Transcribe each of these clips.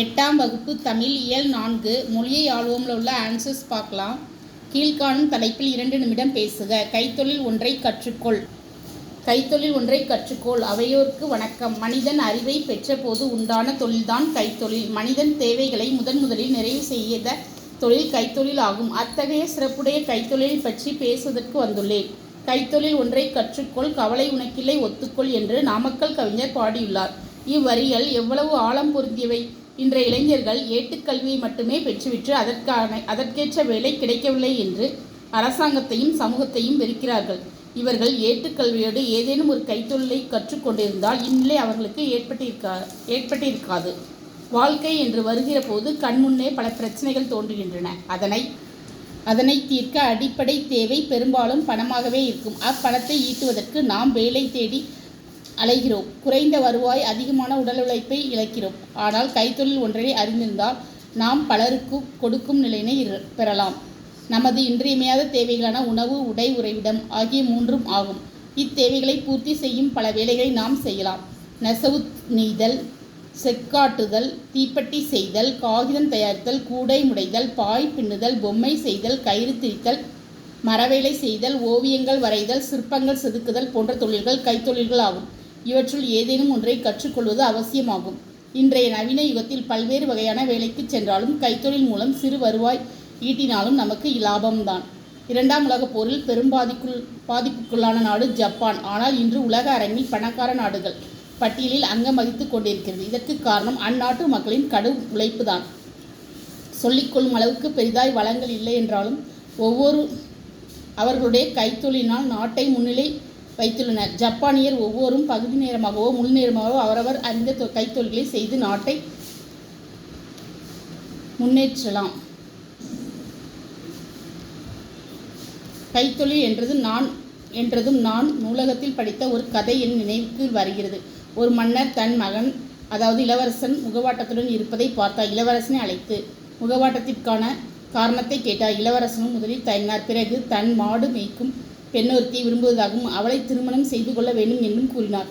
எட்டாம் வகுப்பு தமிழ் இயல் நான்கு. மொழியை ஆழ்வோமில் உள்ள ஆன்சர்ஸ் பார்க்கலாம். கீழ்காணும் தலைப்பில் இரண்டு நிமிடம் பேசுக. கைத்தொழில் ஒன்றை கற்றுக்கொள். கைத்தொழில் ஒன்றை கற்றுக்கொள். அவையோர்க்கு வணக்கம். மனிதன் அறிவை பெற்றபோது உண்டான தொழில்தான் கைத்தொழில். மனிதன் தேவைகளை முதன் முதலில் நிறைவு செய்த தொழில் கைத்தொழில் ஆகும். அத்தகைய சிறப்புடைய கைத்தொழில் பற்றி பேசுவதற்கு வந்துள்ளேன். கைத்தொழில் ஒன்றை கற்றுக்கொள். கவலை உனக்கில்லை ஒத்துக்கொள் என்று நாமக்கல் கவிஞர் பாடியுள்ளார். இவ்வரிகள் எவ்வளவு ஆழம் பொருந்தியவை? இன்றைய இளைஞர்கள் ஏட்டுக்கல்வியை மட்டுமே பெற்றுவிட்டு அதற்கான அதற்கேற்ற வேலை கிடைக்கவில்லை என்று அரசாங்கத்தையும் சமூகத்தையும் வெறுக்கிறார்கள். இவர்கள் ஏட்டுக்கல்வியோடு ஏதேனும் ஒரு கைத்தொழிலை கற்றுக்கொண்டிருந்தால் இந்நிலை அவர்களுக்கு ஏற்பட்டிருக்கா ஏற்பட்டிருக்காது. வாழ்க்கை என்று வருகிற போது கண்முன்னே பல பிரச்சனைகள் தோன்றுகின்றன. அதனை அதனை தீர்க்க அடிப்படை தேவை பெரும்பாலும் பணமாகவே இருக்கும். அப்பணத்தை ஈட்டுவதற்கு நாம் வேலை தேடி அலைகிறோம். குறைந்த வருவாய் அதிகமான உடல் உழைப்பை இழக்கிறோம். ஆனால் கைத்தொழில் ஒன்றை அறிந்திருந்தால் நாம் பலருக்கு கொடுக்கும் நிலையினை பெறலாம். நமது இன்றியமையாத தேவைகளான உணவு உடை உறைவிடம் ஆகிய மூன்றும் ஆகும். இத்தேவைகளை பூர்த்தி செய்யும் பல வேலைகளை நாம் செய்யலாம். நெசவு நெய்தல் செக்காட்டுதல் தீப்பெட்டி செய்தல் காகிதம் தயாரித்தல் கூடை முடைதல் பாய் பின்னுதல் பொம்மை செய்தல் கயிறு திரித்தல் மரவேலை செய்தல் ஓவியங்கள் வரைதல் சிற்பங்கள் செதுக்குதல் போன்ற தொழில்கள் கைத்தொழில்கள் ஆகும். இவற்றுள் ஏதேனும் ஒன்றை கற்றுக்கொள்வது அவசியமாகும். இன்றைய நவீன யுகத்தில் பல்வேறு வகையான வேலைக்கு சென்றாலும் கைத்தொழில் மூலம் சிறு வருவாய் ஈட்டினாலும் நமக்கு லாபம்தான் இரண்டாம் உலகப் போரில் பெரும் பாதிக்குள் பாதிப்புக்குள்ளான நாடு ஜப்பான். ஆனால் இன்று உலக அரங்கில் பணக்கார நாடுகள் பட்டியலில் அங்கம் வகித்து கொண்டிருக்கிறது. இதற்கு காரணம் அந்நாட்டு மக்களின் கடும் உழைப்பு தான் சொல்லிக்கொள்ளும் அளவுக்கு பெரிதாய் வளங்கள் இல்லை என்றாலும் ஒவ்வொரு அவர்களுடைய கைத்தொழிலினால் நாட்டை முன்னிலை வைத்துள்ளனர். ஜப்பானியர் ஒவ்வொரும் பகுதி நேரமாகவோ முழு நேரமாகவோ அவரவர் அறிந்த தொ- கைத்தொழில்களை செய்து நாட்டை முன்னேற்றலாம். கைத்தொழில் என்றது நான் என்றதும் நான் நூலகத்தில் படித்த ஒரு கதை என் நினைவுக்கு வருகிறது. ஒரு மன்னர் தன் மகன் அதாவது இளவரசன் முகவாட்டத்துடன் இருப்பதை பார்த்தார். இளவரசனை அழைத்து முகவாட்டத்திற்கான காரணத்தை கேட்டார். இளவரசனும் முதலில் தயங்கினார். பிறகு தன் மாடு மேய்க்கும் பெண்ணொருத்தியை விரும்புவதாகவும் அவளை திருமணம் செய்து கொள்ள வேண்டும் என்றும் கூறினார்.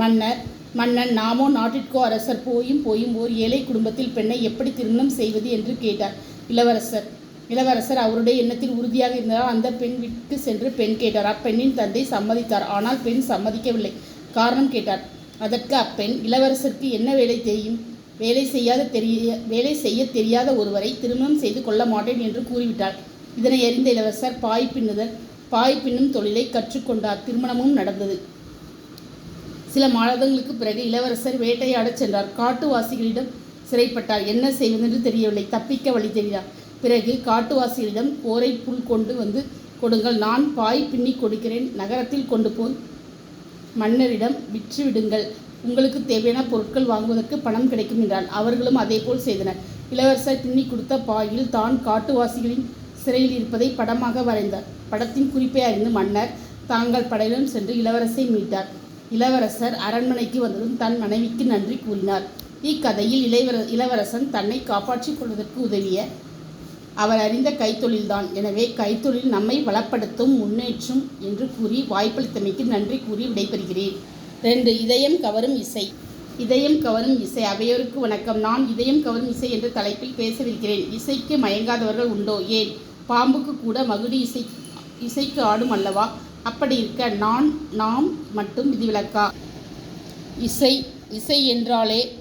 மன்னர் மன்னன் நாமோ நாட்டிற்கோ அரசர் போயும் போயும் ஓர் ஏழை குடும்பத்தில் பெண்ணை எப்படி திருமணம் செய்வது என்று கேட்டார். இளவரசர் இளவரசர் அவருடைய எண்ணத்தில் உறுதியாக இருந்தால் அந்த பெண் வீட்டுக்கு சென்று பெண் கேட்டார். அப்பெண்ணின் தந்தை சம்மதித்தார் ஆனால் பெண் சம்மதிக்கவில்லை. காரணம் கேட்டார். அதற்கு அப்பெண் இளவரசருக்கு என்ன வேலை தெரியும்? வேலை செய்யாத தெரிய வேலை செய்ய தெரியாத ஒருவரை திருமணம் செய்து கொள்ள மாட்டேன் என்று கூறிவிட்டார் இதனை அறிந்த இளவரசர் பாய் பின்னுதல் பாய் பின்னும் தொழிலை கற்றுக்கொண்டார். திருமணமும் நடந்தது. சில மாதங்களுக்கு பிறகு இளவரசர் வேட்டையாடச் சென்றார். காட்டுவாசிகளிடம் சிறைப்பட்டார். என்ன செய்வதென்று தெரியவில்லை. தப்பிக்க வழி தெரியார் பிறகு காட்டுவாசிகளிடம் கோரை புல் கொண்டு வந்து கொடுங்கள். நான் பாய் பின்னி கொடுக்கிறேன். நகரத்தில் கொண்டு போய் மன்னரிடம் விற்று விடுங்கள் உங்களுக்கு தேவையான பொருட்கள் வாங்குவதற்கு பணம் கிடைக்கும் என்றான். அவர்களும் அதேபோல் செய்தனர். இளவரசர் பின்னி கொடுத்த பாயில் தான் காட்டுவாசிகளின் சிறையில் இருப்பதை படமாக வரைந்தார் படத்தின் குறிப்பை அறிந்து மன்னர் தாங்கள் படையிலும் சென்று இளவரசை மீட்டார். இளவரசர் அரண்மனைக்கு வந்ததும் தன் மனைவிக்கு நன்றி கூறினார். இக்கதையில் இளைவர இளவரசன் தன்னை காப்பாற்றிக் கொள்வதற்கு உதவிய அவர் அறிந்த கைத்தொழில்தான். எனவே கைத்தொழில் நம்மை வளப்படுத்தும் முன்னேற்றும் என்று கூறி வாய்ப்பளித்தமைக்கு நன்றி கூறி விடைபெறுகிறேன். ரெண்டு இதயம் கவரும் இசை. இதயம் கவரும் இசை. அவையோருக்கு வணக்கம். நான் இதயம் கவரும் இசை என்ற தலைப்பில் பேசவிருக்கிறேன். இசைக்கு மயங்காதவர்கள் உண்டோ? ஏன்? பாம்புக்கு கூட மகுடி இசை இசைக்கு ஆடும் அல்லவா? அப்படி இருக்க நான் நாம் மட்டும் விதிவிலக்கா? இசை இசை என்றாலே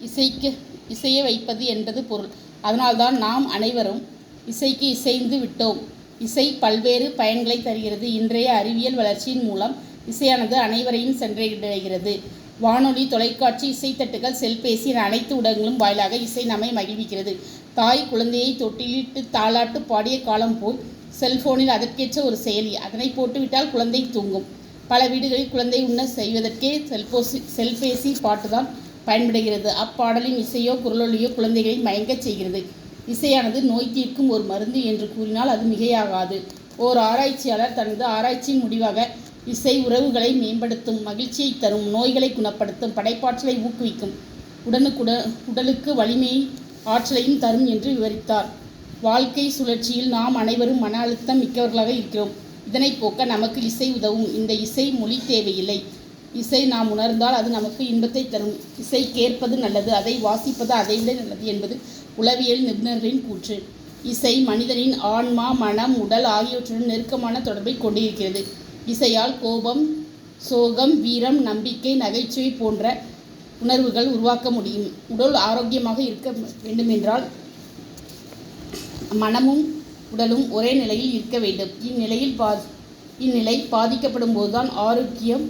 இசைக்கு இசைய வைப்பது என்பது பொருள். அதனால்தான் நாம் அனைவரும் இசைக்கு இசைந்து விட்டோம். இசை பல்வேறு பயன்களை தருகிறது. இன்றைய அறிவியல் வளர்ச்சியின் மூலம் இசையானது அனைவரையும் சென்றடைகிறது. வானொலி தொலைக்காட்சி இசைத்தட்டுகள் செல்பேசி என அனைத்து ஊடகங்களும் வாயிலாக இசை நம்மை மகிழ்விக்கிறது. தாய் குழந்தையை தொட்டிலிட்டு தாளாட்டு பாடிய காலம் போல் செல்போனில் அதற்கேற்ற ஒரு செயலி. அதனை போட்டுவிட்டால் குழந்தை தூங்கும். பல வீடுகளில் குழந்தை உண்ண செய்வதற்கே செல்போசி செல்பேசி பாட்டுதான் பயன்படுகிறது. அப்பாடலின் இசையோ குரலொலியோ குழந்தைகளை மயங்கச் செய்கிறது. இசையானது நோய் தீர்க்கும் ஒரு மருந்து என்று கூறினால் அது மிகையாகாது. ஓர் ஆராய்ச்சியாளர் தனது ஆராய்ச்சியின் முடிவாக இசை உறவுகளை மேம்படுத்தும் மகிழ்ச்சியை தரும் நோய்களை குணப்படுத்தும் படைப்பாற்றலை ஊக்குவிக்கும் உடனுக்குட உடலுக்கு வலிமையை ஆற்றலையும் தரும் என்று விவரித்தார். வாழ்க்கை சுழற்சியில் நாம் அனைவரும் மன அழுத்தம் மிக்கவர்களாக இருக்கிறோம். இதனை போக்க நமக்கு இசை உதவும். இந்த இசை மொழி தேவையில்லை. இசை நாம் உணர்ந்தால் அது நமக்கு இன்பத்தை தரும். இசை கேட்பது நல்லது அதை வாசிப்பது அதைவிட நல்லது என்பது உளவியல் நிபுணர்களின் கூற்று. இசை மனிதனின் ஆன்மா மனம் உடல் ஆகியவற்றுடன் நெருக்கமான தொடர்பை கொண்டிருக்கிறது. இசையால் கோபம் சோகம் வீரம் நம்பிக்கை நகைச்சுவை போன்ற உணர்வுகள் உருவாக்க முடியும். உடல் ஆரோக்கியமாக இருக்க வேண்டுமென்றால் மனமும் உடலும் ஒரே நிலையில் இருக்க வேண்டும். இந்நிலையில் பா இந்நிலை பாதிக்கப்படும் போதுதான் ஆரோக்கியம்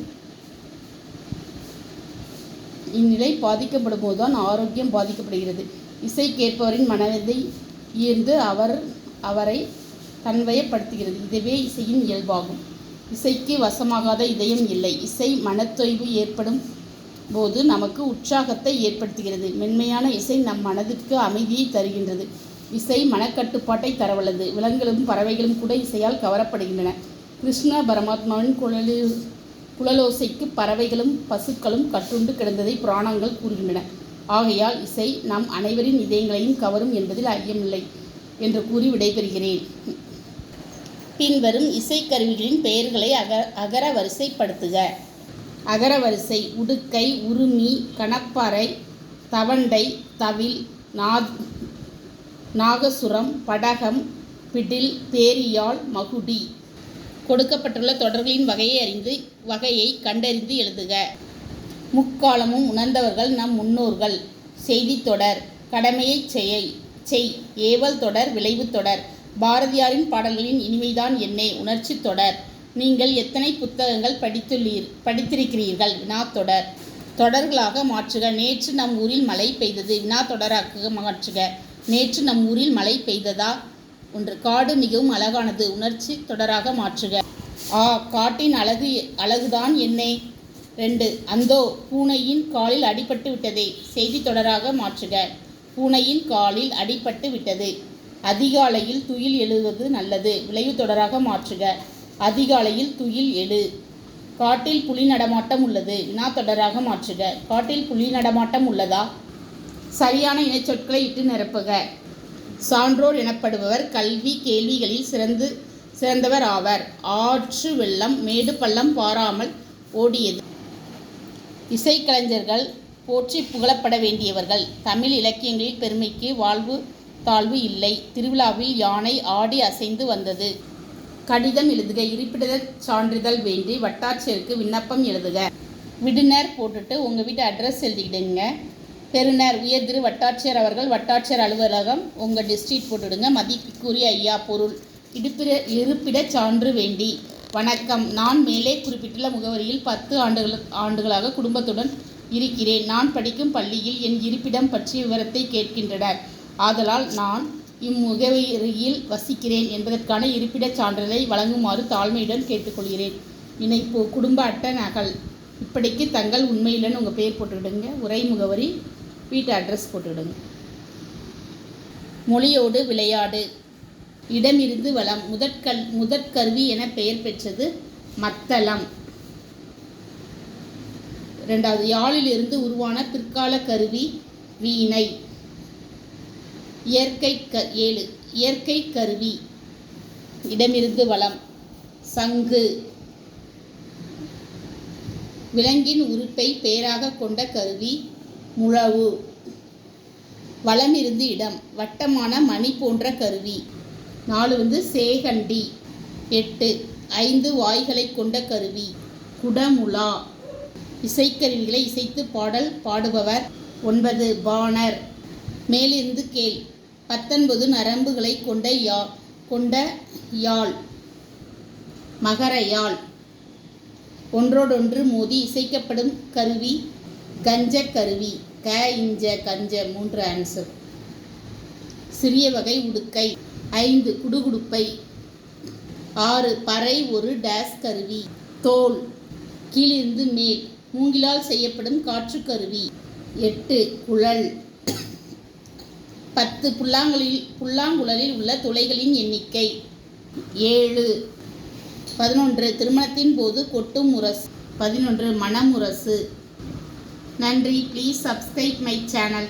இந்நிலை பாதிக்கப்படும் போதுதான் ஆரோக்கியம் பாதிக்கப்படுகிறது. இசை கேட்பவரின் மனதை ஈர்ந்து அவர் அவரை தன்வயப்படுத்துகிறது. இதுவே இசையின் இயல்பாகும். இசைக்கு வசமாகாத இதயம் இல்லை. இசை மனத்தொய்வு ஏற்படும் போது நமக்கு உற்சாகத்தை ஏற்படுத்துகிறது. மென்மையான இசை நம் மனதிற்கு அமைதியை தருகின்றது. இசை மனக்கட்டுப்பாட்டை தரவல்லது. விலங்குகளும் பறவைகளும் கூட இசையால் கவரப்படுகின்றன. கிருஷ்ண பரமாத்மாவின் குழலில் குழலோசைக்கு பறவைகளும் பசுக்களும் கட்டுண்டு கிடந்ததை புராணங்கள் கூறுகின்றன. ஆகையால் இசை நம் அனைவரின் இதயங்களையும் கவரும் என்பதில் ஐயமில்லை என்று கூறி விடைபெறுகிறேன். பின்வரும் இசைக்கருவிகளின் பெயர்களை அக அகர வரிசைப்படுத்துக. அகரவரிசை உடுக்கை உருமி கணப்பாறை தவண்டை தவில் நாத் நாகசுரம் படகம் பிடில் பேரியால் மகுடி. கொடுக்கப்பட்டுள்ள தொடர்களின் வகையை அறிந்து வகையை கண்டறிந்து எழுதுக. முக்காலமும் உணர்ந்தவர்கள் நம் முன்னோர்கள். செய்தித் தொடர் கடமையைச் செய் செய். ஏவல் தொடர் விளைவு தொடர். பாரதியாரின் பாடல்களின் இனிமைதான் என்னே உணர்ச்சி தொடர். நீங்கள் எத்தனை புத்தகங்கள் படித்துள்ளீர் படித்திருக்கிறீர்கள்? வினாத்தொடர் தொடர்களாக மாற்றுக. நேற்று நம் ஊரில் மழை பெய்தது. வினா தொடராக மாற்றுக. நேற்று நம் ஊரில் மழை பெய்ததா? ஒன்று. காடு மிகவும் அழகானது. உணர்ச்சி தொடராக மாற்றுக. ஆ. காட்டின் அழகு அழகுதான் என்னே. ரெண்டு. அந்தோ. பூனையின் காலில் அடிபட்டு விட்டதே. செய்தி தொடராக மாற்றுக. பூனையின் காலில் அடிபட்டு விட்டது. அதிகாலையில் துயில் எழுவது நல்லது. விளைவு தொடராக மாற்றுக. அதிகாலையில் துயில் எழு. காட்டில் புலி நடமாட்டம் உள்ளது. வினா தொடராக மாற்றுக. காட்டில் புலி நடமாட்டம் உள்ளதா? சரியான இணைச்சொற்களை இட்டு நிரப்புக. சான்றோர் எனப்படுபவர் கல்வி கேள்விகளில் சிறந்து சிறந்தவர் ஆவர். ஆற்று வெள்ளம் மேடு பள்ளம் பாராமல் ஓடியது. இசைக்கலைஞர்கள் போற்றி புகழப்பட வேண்டியவர்கள். தமிழ் இலக்கியங்களில் பெருமைக்கு வாழ்வு தாழ்வு இல்லை. திருவிழாவில் யானை ஆடி அசைந்து வந்தது. கடிதம் எழுதுக இருப்பிடச் சான்றிதழ் வேண்டி வட்டாட்சியருக்கு விண்ணப்பம் எழுதுக. விடுனர் போட்டுட்டு உங்கள் வீட்டு அட்ரஸ் எழுதிக்கிடுங்க. பெறுநர் உயர் திரு வட்டாட்சியர் அவர்கள் வட்டாட்சியர் அலுவலகம் உங்கள் டிஸ்ட்ரிக்ட் போட்டுடுங்க. மதிப்புக்குரிய ஐயா பொருள் இடுப்பிட இருப்பிடச் சான்று வேண்டி. வணக்கம். நான் மேலே குறிப்பிட்டுள்ள முகவரியில் பத்து ஆண்டுகள் ஆண்டுகளாக குடும்பத்துடன் இருக்கிறேன். நான் படிக்கும் பள்ளியில் என் இருப்பிடம் பற்றிய விவரத்தை கேட்கின்றனர். ஆதலால் நான் இம்முகவரியில் வசிக்கிறேன் என்பதற்கான இருப்பிடச் சான்றிதழை வழங்குமாறு தாழ்மையுடன் கேட்டுக்கொள்கிறேன். இணைப்பு குடும்ப அட்டை நகல். இப்படிக்கு தங்கள் உண்மையிலன்னு உங்கள் பேர் போட்டுக்கிடுங்க உரை முகவரி வீட்டு அட்ரஸ் போட்டுக்கிடுங்க மொழியோடு விளையாடு. இடமிருந்து வளம். முதற்கல் முதற்கருவி என பெயர் பெற்றது மத்தளம். ரெண்டாவது யாழிலிருந்து உருவான பிற்கால கருவி வீணை. இயற்கை க ஏழு இயற்கை கருவி இடமிருந்து வளம் சங்கு விலங்கின் உறுப்பை பெயராக கொண்ட கருவி முழவு வளமிருந்து இடம் வட்டமான மணி போன்ற கருவி நாலு வந்து சேகண்டி எட்டு ஐந்து வாய்களை கொண்ட கருவி குடமுலா இசைக்கருவிகளை இசைத்து பாடல் பாடுபவர் ஒன்பது பாணர் மேலிருந்து கேள் பத்தொன்பது நரம்புகளை கொண்ட யா கொண்ட யாழ் மகர யாழ் ஒன்றோடொன்று மோதி இசைக்கப்படும் கருவி கஞ்ச கருவி. க இஞ்ச கஞ்ச மூன்று ஆன்சர் சிறிய வகை உடுக்கை. ஐந்து குடுகுடுப்பை. ஆறு பறை ஒரு டேஸ் கருவி. தோல். கீழிருந்து மேல். மூங்கிலால் செய்யப்படும் காற்று கருவி. எட்டு குழல். பத்து புல்லாங்குழலில் புல்லாங்குழலில் உள்ள துளைகளின் எண்ணிக்கை. ஏழு. பதினொன்று திருமணத்தின் போது கொட்டும் முரசு. பதினொன்று மணமுரசு நன்றி. Please subscribe my channel